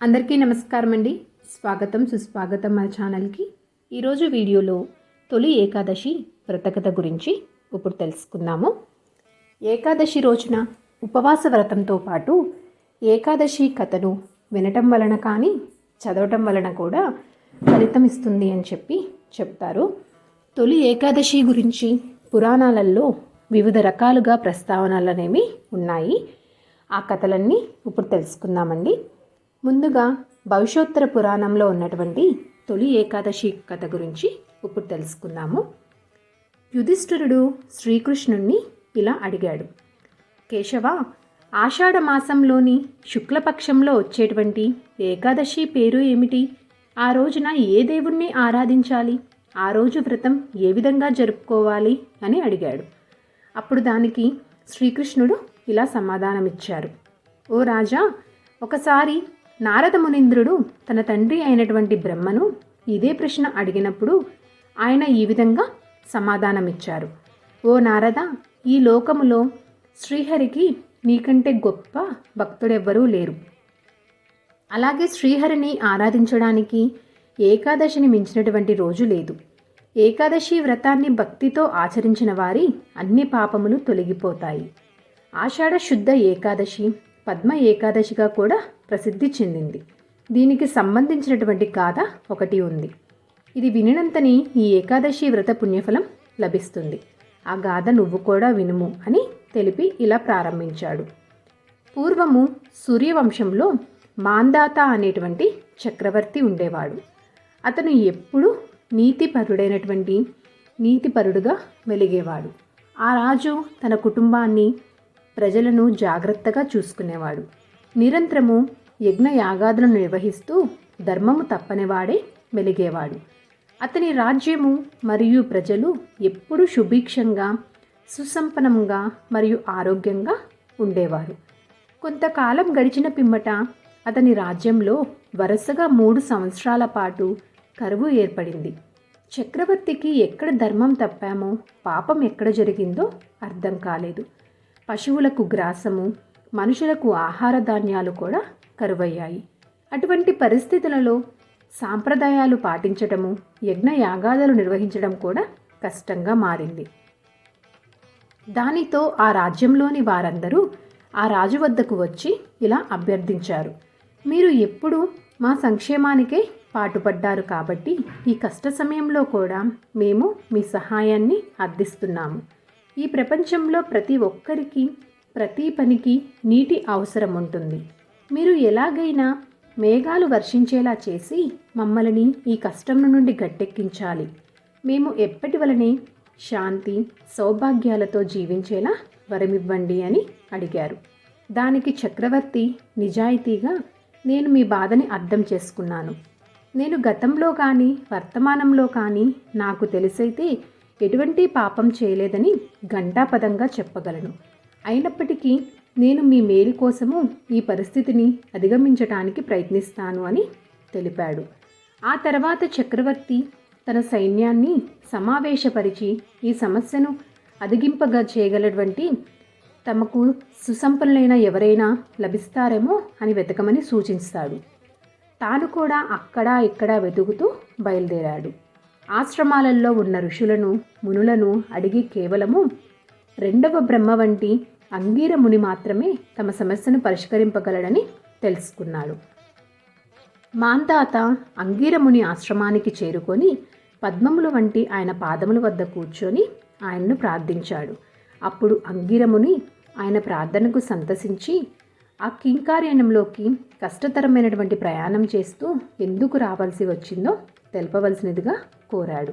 అందరికీ నమస్కారం అండి స్వాగతం సుస్వాగతం మన ఛానల్కి. ఈరోజు వీడియోలో తొలి ఏకాదశి వ్రతకథ గురించి ఇప్పుడు తెలుసుకుందాము. ఏకాదశి రోజున ఉపవాస వ్రతంతో పాటు ఏకాదశి కథను వినటం వలన కానీ చదవటం వలన కూడా ఫలితం ఇస్తుంది అని చెప్పి చెప్తారు. తొలి ఏకాదశి గురించి పురాణాలలో వివిధ రకాలుగా ప్రస్తావనలు అనేవి ఉన్నాయి. ఆ కథలన్నీ ఇప్పుడు తెలుసుకుందామండి. ముందుగా భవిష్యోత్తర పురాణంలో ఉన్నటువంటి తొలి ఏకాదశి కథ గురించి ఇప్పుడు తెలుసుకుందాము. యుధిష్ఠిరుడు శ్రీకృష్ణుణ్ణి ఇలా అడిగాడు. కేశవ ఆషాఢ మాసంలోని శుక్లపక్షంలో వచ్చేటువంటి ఏకాదశి పేరు ఏమిటి? ఆ రోజున ఏ దేవుణ్ణి ఆరాధించాలి? ఆ రోజు వ్రతం ఏ విధంగా జరుపుకోవాలి? అని అడిగాడు. అప్పుడు దానికి శ్రీకృష్ణుడు ఇలా సమాధానమిచ్చారు. ఓ రాజా ఒకసారి నారద మునీంద్రుడు తన తండ్రి అయినటువంటి బ్రహ్మను ఇదే ప్రశ్న అడిగినప్పుడు ఆయన ఈ విధంగా సమాధానమిచ్చారు. ఓ నారద ఈ లోకములో శ్రీహరికి నీకంటే గొప్ప భక్తుడెవ్వరూ లేరు. అలాగే శ్రీహరిని ఆరాధించడానికి ఏకాదశిని మించినటువంటి రోజు లేదు. ఏకాదశి వ్రతాన్ని భక్తితో ఆచరించిన వారి అన్ని పాపములు తొలగిపోతాయి. ఆషాఢ శుద్ధ ఏకాదశి పద్మ ఏకాదశిగా కూడా ప్రసిద్ధి చెందింది. దీనికి సంబంధించినటువంటి గాథ ఒకటి ఉంది. ఇది వినినంతని ఈ ఏకాదశి వ్రత పుణ్యఫలం లభిస్తుంది. ఆ గాథ నువ్వు కూడా వినుము అని తెలిపి ఇలా ప్రారంభించాడు. పూర్వము సూర్యవంశంలో మాందాత అనేటువంటి చక్రవర్తి ఉండేవాడు. అతను ఎప్పుడూ నీతిపరుడైనటువంటి నీతిపరుడుగా వెలిగేవాడు. ఆ రాజు తన కుటుంబాన్ని ప్రజలను జాగ్రత్తగా చూసుకునేవాడు. నిరంతరము యజ్ఞయాగాదులను నిర్వహిస్తూ ధర్మము తప్పనివాడే మెలిగేవాడు. అతని రాజ్యము మరియు ప్రజలు ఎప్పుడూ సుభిక్షంగా సుసంపన్నంగా మరియు ఆరోగ్యంగా ఉండేవారు. కొంతకాలం గడిచిన పిమ్మట అతని రాజ్యంలో వరుసగా మూడు సంవత్సరాల పాటు కరువు ఏర్పడింది. చక్రవర్తికి ఎక్కడ ధర్మం తప్పామో పాపం ఎక్కడ జరిగిందో అర్థం కాలేదు. పశువులకు గ్రాసము మనుషులకు ఆహార ధాన్యాలు కూడా కరువయ్యాయి. అటువంటి పరిస్థితులలో సాంప్రదాయాలు పాటించటము యజ్ఞ యాగాదులు నిర్వహించడం కూడా కష్టంగా మారింది. దానితో ఆ రాజ్యంలోని వారందరూ ఆ రాజు వద్దకు వచ్చి ఇలా అభ్యర్థించారు. మీరు ఎప్పుడూ మా సంక్షేమానికే పాటుపడ్డారు కాబట్టి ఈ కష్ట సమయంలో కూడా మేము మీ సహాయాన్ని అర్థిస్తున్నాము. ఈ ప్రపంచంలో ప్రతి ఒక్కరికి ప్రతి పనికి నీటి అవసరం ఉంటుంది మీరు ఎలాగైనా మేఘాలు వర్షించేలా చేసి మమ్మల్ని ఈ కష్టం నుండి గట్టెక్కించాలి. మేము ఎప్పటి వలనే శాంతి సౌభాగ్యాలతో జీవించేలా వరమివ్వండి అని అడిగారు. దానికి చక్రవర్తి నిజాయితీగా నేను మీ బాధని అర్థం చేసుకున్నాను. నేను గతంలో కానీ వర్తమానంలో కానీ నాకు తెలిసైతే ఎటువంటి పాపం చేయలేదని ఘంటాపదంగా చెప్పగలను. అయినప్పటికీ నేను మీ మేలు కోసము ఈ పరిస్థితిని అధిగమించటానికి ప్రయత్నిస్తాను అని తెలిపాడు. ఆ తర్వాత చక్రవర్తి తన సైన్యాన్ని సమావేశపరిచి ఈ సమస్యను అధిగింపగా చేయగలటువంటి తమకు సుసంపన్నులైన ఎవరైనా లభిస్తారేమో అని వెతకమని సూచిస్తాడు. తాను కూడా అక్కడ ఇక్కడ వెతుకుతూ బయలుదేరాడు. ఆశ్రమాలలో ఉన్న ఋషులను మునులను అడిగి కేవలము రెండవ బ్రహ్మ వంటి అంగీరముని మాత్రమే తమ సమస్యను పరిష్కరింపగలడని తెలుసుకున్నాడు. మాందాత అంగీరముని ఆశ్రమానికి చేరుకొని పద్మముల వంటి ఆయన పాదముల వద్ద కూర్చొని ఆయన్ను ప్రార్థించాడు. అప్పుడు అంగిరముని ఆయన ప్రార్థనకు సంతసించి ఆ కింకార్యణంలోకి కష్టతరమైనటువంటి ప్రయాణం చేస్తూ ఎందుకు రావాల్సి వచ్చిందో తెలపవలసినదిగా కోరాడు.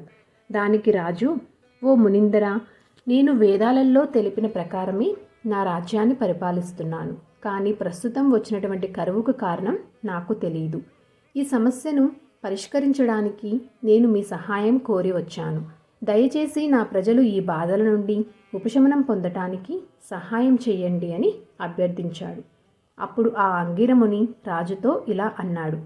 దానికి రాజు ఓ మునిందర నేను వేదాలలో తెలిపిన ప్రకారమే నా రాజ్యాన్ని పరిపాలిస్తున్నాను. కానీ ప్రస్తుతం వచ్చినటువంటి కరువుకు కారణం నాకు తెలియదు ఈ సమస్యను పరిష్కరించడానికి నేను మీ సహాయం కోరి వచ్చాను. దయచేసి నా ప్రజలు ఈ బాధల నుండి ఉపశమనం పొందటానికి సహాయం చేయండి అని అభ్యర్థించాడు. అప్పుడు ఆ అంగిరముని రాజుతో ఇలా అన్నాడు.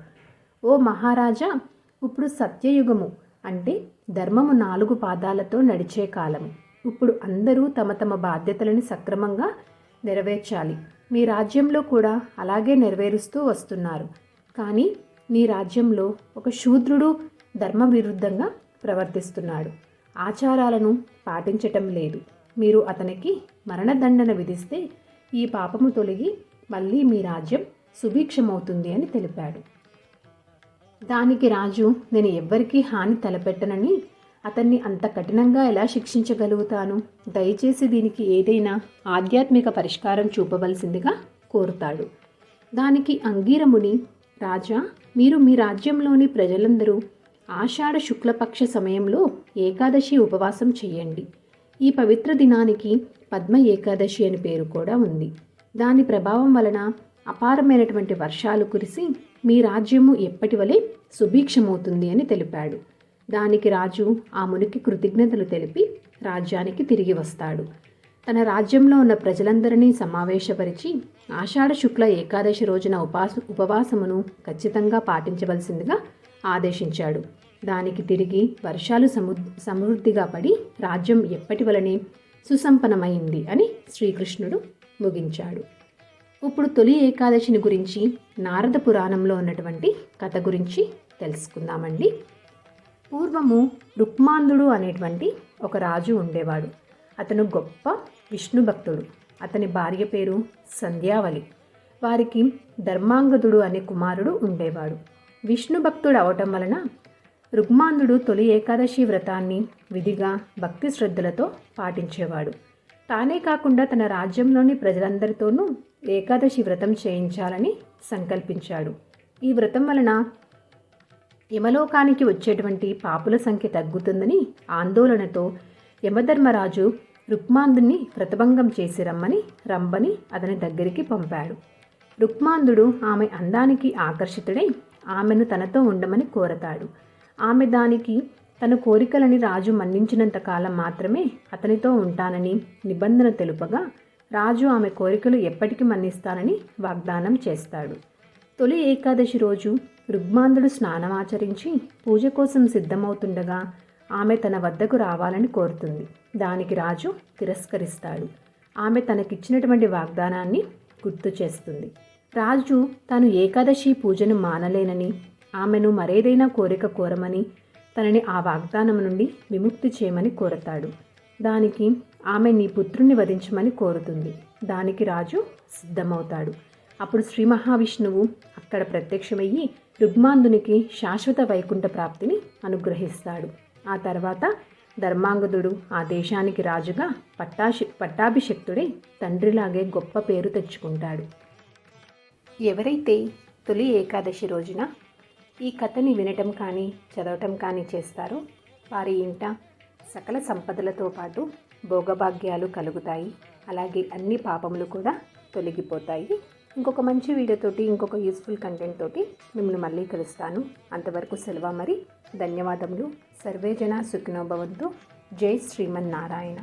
ఓ మహారాజా ఇప్పుడు సత్యయుగము అంటే ధర్మము నాలుగు పాదాలతో నడిచే కాలము. ఇప్పుడు అందరూ తమ తమ బాధ్యతలను సక్రమంగా నెరవేర్చాలి. మీ రాజ్యంలో కూడా అలాగే నెరవేరుస్తూ వస్తున్నారు. కానీ నీ రాజ్యంలో ఒక శూద్రుడు ధర్మ విరుద్ధంగా ప్రవర్తిస్తున్నాడు. ఆచారాలను పాటించటం లేదు. మీరు అతనికి మరణదండన విధిస్తే ఈ పాపము తొలగి మళ్ళీ మీ రాజ్యం సుభిక్షమవుతుంది అని తెలిపాడు. దానికి రాజు నేను ఎవ్వరికీ హాని తలపెట్టనని అతన్ని అంత కఠినంగా ఎలా శిక్షించగలుగుతాను? దయచేసి దీనికి ఏదైనా ఆధ్యాత్మిక పరిష్కారం చూపవలసిందిగా కోరుతాడు. దానికి అంగీరముని రాజా మీరు మీ రాజ్యంలోని ప్రజలందరూ ఆషాఢ శుక్లపక్ష సమయంలో ఏకాదశి ఉపవాసం చేయండి. ఈ పవిత్ర దినానికి పద్మ ఏకాదశి అని పేరు కూడా ఉంది. దాని ప్రభావం వలన అపారమైనటువంటి వర్షాలు కురిసి మీ రాజ్యము ఎప్పటి వలె సుభిక్షమవుతుంది అని తెలిపాడు. దానికి రాజు ఆ మునికి కృతజ్ఞతలు తెలిపి రాజ్యానికి తిరిగి వస్తాడు. తన రాజ్యంలో ఉన్న ప్రజలందరినీ సమావేశపరిచి ఆషాఢ శుక్ల ఏకాదశి రోజున ఉపాస ఉపవాసమును ఖచ్చితంగా పాటించవలసిందిగా ఆదేశించాడు. దానికి తిరిగి వర్షాలు సము సమృద్ధిగా పడి రాజ్యం ఎప్పటి వలనే సుసంపన్నమైంది అని శ్రీకృష్ణుడు ముగించాడు. ఇప్పుడు తొలి ఏకాదశిని గురించి నారద పురాణంలో ఉన్నటువంటి కథ గురించి తెలుసుకుందామండి. పూర్వము రుక్మాంధుడు అనేటువంటి ఒక రాజు ఉండేవాడు. అతను గొప్ప విష్ణు భక్తుడు. అతని భార్య పేరు సంధ్యావళి. వారికి ధర్మాంగదుడు అనే కుమారుడు ఉండేవాడు. విష్ణు భక్తుడు అవటం వలన రుగ్మాంధుడు తొలి ఏకాదశి వ్రతాన్ని విధిగా భక్తి శ్రద్ధలతో పాటించేవాడు. తానే కాకుండా తన రాజ్యంలోని ప్రజలందరితోనూ ఏకాదశి వ్రతం చేయించాలని సంకల్పించాడు. ఈ వ్రతం వలన యమలోకానికి వచ్చేటువంటి పాపుల సంఖ్య తగ్గుతుందని ఆందోళనతో యమధర్మరాజు రుక్మాందుని వ్రతభంగం చేసి రమ్మని రంభని అతని దగ్గరికి పంపాడు. రుక్మాందుడు ఆమె అందానికి ఆకర్షితుడై ఆమెను తనతో ఉండమని కోరతాడు. ఆమె దానికి తన కోరికలని రాజు మన్నించినంత కాలం మాత్రమే అతనితో ఉంటానని నిబంధన తెలుపగా రాజు ఆమె కోరికలు ఎప్పటికీ మన్నిస్తానని వాగ్దానం చేస్తాడు. తొలి ఏకాదశి రోజు రుగ్మాంధుడు స్నానమాచరించి పూజ కోసం సిద్ధమవుతుండగా ఆమె తన వద్దకు రావాలని కోరుతుంది. దానికి రాజు తిరస్కరిస్తాడు. ఆమె తనకిచ్చినటువంటి వాగ్దానాన్ని గుర్తు చేస్తుంది. రాజు తాను ఏకాదశి పూజను మానలేనని ఆమెను మరేదైనా కోరిక కోరమని తనని ఆ వాగ్దానం నుండి విముక్తి చేయమని కోరతాడు. దానికి ఆమె నీ పుత్రుణ్ణి వధించమని కోరుతుంది. దానికి రాజు సిద్ధమవుతాడు. అప్పుడు శ్రీ మహావిష్ణువు అక్కడ ప్రత్యక్షమయ్యి రుగ్మాంధునికి శాశ్వత వైకుంఠ ప్రాప్తిని అనుగ్రహిస్తాడు. ఆ తర్వాత ధర్మాంగదుడు ఆ దేశానికి రాజుగా పట్టాషి పట్టాభిషక్తుడై తండ్రిలాగే గొప్ప పేరు తెచ్చుకుంటాడు. ఎవరైతే తొలి ఏకాదశి రోజున ఈ కథని వినటం కానీ చదవటం కానీ చేస్తారో వారి ఇంట సకల సంపదలతో పాటు భోగభాగ్యాలు కలుగుతాయి. అలాగే అన్ని పాపములు కూడా తొలగిపోతాయి. ఇంకొక మంచి వీడియోతోటి ఇంకొక యూస్ఫుల్ కంటెంట్ తోటి మిమ్మల్ని మళ్ళీ కలుస్తాను. అంతవరకు సెలవు మరి ధన్యవాదములు. సర్వేజన సుఖినోభవంతు జై శ్రీమన్నారాయణ.